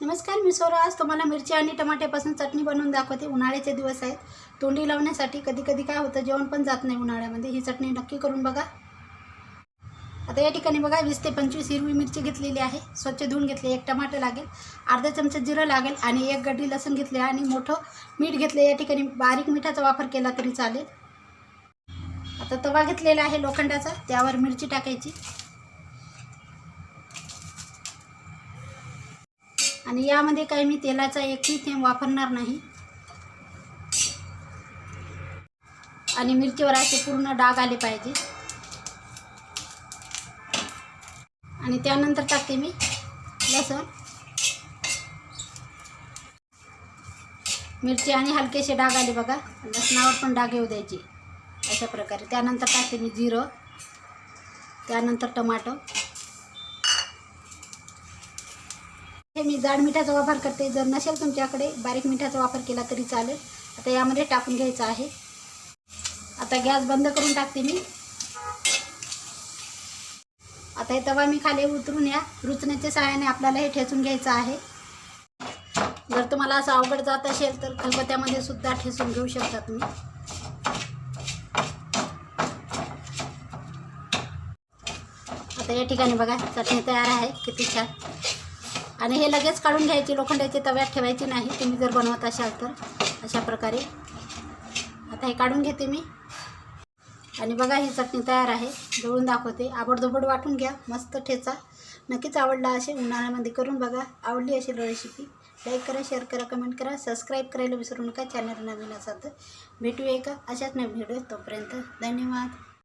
नमस्कार मी सोरा आज तुम्हाला मिरची आणि टमाट्यापासून चटणी बनवून दाखवते. उन्हाळ्याचे दिवस आहेत. तोंडी लावण्यासाठी कधी कधी काय होतं? जेवण पण जात नाही उन्हाळ्यामध्ये. ही चटणी नक्की करून बघा. आता या ठिकाणी बघा वीस ते पंचवीस हिरवी मिरची घेतलेली आहे. स्वच्छ धुवून घेतली. एक टमाटर लागेल अर्धा चमचा जिरं लागेल आणि एक गड्डी लसूण घेतले आणि मोठं मीठ घेतले. या ठिकाणी बारीक मिठाचा वापर केला तरी चालेल. आता तवा घेतलेला आहे लोखंडाचा. त्यावर मिरची टाकायची. आणि यामध्ये काही मी तेलाचा एकही थेंब वापरणार नाही. आणि मिरचीवर असे पूर्ण डाग आले पाहिजे. आणि त्यानंतर टाकते मी लसण. मिरची आणि हलकेसे डाग आले बघा. लसणावर पण डाग येऊ द्यायचे. अशा प्रकारे. त्यानंतर टाकते मी जिरं. त्यानंतर टमाटो. हे मी जाड मिठाचा वापर करते. जर नसेल तुमच्याकडे बारीक मिठाचा वापर केला तरी चालेल. आता यामध्ये टाकून घ्यायचं आहे. आता गॅस बंद करून टाकते मी. आता हे तवा मी खाली उतरून या रुचण्याच्या सहाय्याने आपल्याला हे ठेचून घ्यायचं आहे. जर तुम्हाला असं अवघड जात असेल तर खलबत्त्यामध्ये सुद्धा ठेचून घेऊ शकता तुम्ही. आता या ठिकाणी बघा चटणी तयार आहे. किती छान. आणि हे लगेच काढून घ्यायची लोखंडाचे तव्यात ठेवायची नाही तुम्ही जर बनवत असाल तर अशा प्रकारे. आता हे काढून घेते मी. आणि बघा ही चटणी तयार आहे. जवळून दाखवते. आबडधोबड वाटून घ्या. मस्त ठेचा. नक्कीच आवडला असे उन्हाळ्यामध्ये करून बघा. आवडली असेल रेसिपी लाईक करा शेअर करा कमेंट करा. सबस्क्राईब करायला विसरू नका. चॅनल नवीन असा तर भेटूया का अशाच नवीन व्हिडिओ तोपर्यंत धन्यवाद.